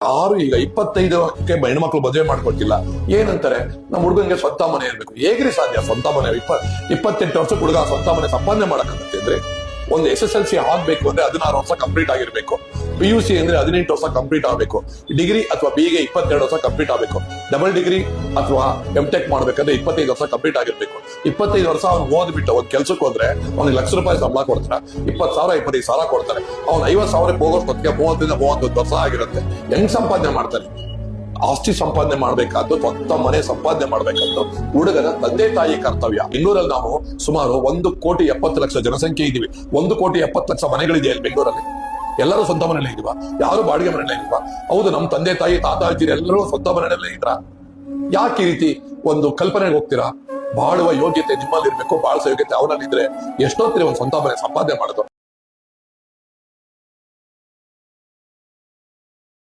ಆರು ಈಗ ಇಪ್ಪತ್ತೈದಕ್ಕೆ ಹೆಣ್ಮಕ್ಳು ಮದುವೆ ಮಾಡ್ಕೊಟ್ಟಿಲ್ಲ ಏನಂತಾರೆ? ನಮ್ಮ ಹುಡುಗನಿಗೆ ಸ್ವಂತ ಮನೆ ಇರ್ಬೇಕು. ಹೇಗ್ರಿ ಸಾಧ್ಯ? ಸ್ವಂತ ಮನೆ. ಇಪ್ಪ ಇಪ್ಪತ್ತೆಂಟು ವರ್ಷ ಹುಡುಗ ಸ್ವಂತ ಮನೆ ಸಂಪಾದನೆ ಮಾಡಕ್ಕಾಗತ್ತೆ ಅಂದ್ರೆ ಒಂದು ಎಸ್ ಎಸ್ ಎಲ್ ಸಿ ಆಗ್ಬೇಕು ಅಂದ್ರೆ ಹದಿನಾರು ವರ್ಷ ಕಂಪ್ಲೀಟ್ ಆಗಿರ್ಬೇಕು. ಪಿ ಯು ಸಿ ಅಂದ್ರೆ ಹದಿನೆಂಟು ವರ್ಷ ಕಂಪ್ಲೀಟ್ ಆಗಬೇಕು. ಡಿಗ್ರಿ ಅಥವಾ ಬಿ ಗೆ ಇಪ್ಪತ್ತೆರಡು ವರ್ಷ ಕಂಪ್ಲೀಟ್ ಆಗಬೇಕು. ಡಬಲ್ ಡಿಗ್ರಿ ಅಥವಾ ಎಂ ಟೆಕ್ ಮಾಡ್ಬೇಕಂದ್ರೆ ಇಪ್ಪತ್ತೈದು ವರ್ಷ ಕಂಪ್ಲೀಟ್ ಆಗಿರ್ಬೇಕು. ಇಪ್ಪತ್ತೈದು ವರ್ಷ ಅವ್ನು ಓದ್ಬಿಟ್ಟು ಒಂದು ಕೆಲಸಕ್ಕೆ ಹೋದ್ರೆ ಅವ್ನಿಗೆ ಲಕ್ಷ ರೂಪಾಯಿ ಸಂಬಳ ಕೊಡ್ತಾರೆ. ಇಪ್ಪತ್ತು ಸಾವಿರ, ಇಪ್ಪತ್ತೈದು ಸಾವಿರ ಕೊಡ್ತಾರೆ. ಅವ್ನು ಐವತ್ತು ಸಾವಿರ ಹೋಗೋಷ್ಟೊತ್ತಿಗೆ ಮೂವತ್ತರಿಂದ ಮೂವತ್ತೊಂದು ವರ್ಷ ಆಗಿರುತ್ತೆ. ಹೆಂಗ್ ಸಂಪಾದನೆ ಮಾಡ್ತಾನೆ ಆಸ್ತಿ ಸಂಪಾದನೆ ಮಾಡ್ಬೇಕಾದ್ದು ಸ್ವಂತ ಮನೆ ಸಂಪಾದನೆ ಮಾಡ್ಬೇಕಾದ್ದು ಹುಡುಗನ ತಂದೆ ತಾಯಿ ಕರ್ತವ್ಯ. ಬೆಂಗಳೂರಲ್ಲಿ ನಾವು ಸುಮಾರು ಒಂದು ಕೋಟಿ ಎಪ್ಪತ್ತು ಲಕ್ಷ ಜನಸಂಖ್ಯೆ ಇದೀವಿ ಒಂದು ಕೋಟಿ ಎಪ್ಪತ್ತು ಲಕ್ಷ ಮನೆಗಳಿದೆ ಅಲ್ಲಿ ಬೆಂಗಳೂರಲ್ಲಿ. ಎಲ್ಲರೂ ಸ್ವಂತ ಮನೆಯಲ್ಲೇ ಇದೀವ ಯಾರು ಬಾಡಿಗೆ ಮನೆಯಲ್ಲೇ ಇದೀವ ಹೌದು, ನಮ್ಮ ತಂದೆ ತಾಯಿ, ತಾತ ಅಜ್ಜಿರು ಎಲ್ಲರೂ ಸ್ವಂತ ಮನೆಯಲ್ಲೇ ಇದ್ರ. ಯಾಕೆ ಈ ರೀತಿ ಒಂದು ಕಲ್ಪನೆಗೆ ಹೋಗ್ತೀರಾ? ಬಾಳುವ ಯೋಗ್ಯತೆ ನಿಮ್ಮಲ್ಲಿ ಇರ್ಬೇಕು ಬಾಳಿಸೋ ಯೋಗ್ಯತೆ ಅವನಲ್ಲಿ ಇದ್ರೆ ಎಷ್ಟೊತ್ತಿರಿ ಒಂದು ಸ್ವಂತ ಮನೆ ಸಂಪಾದನೆ ಮಾಡೋದು?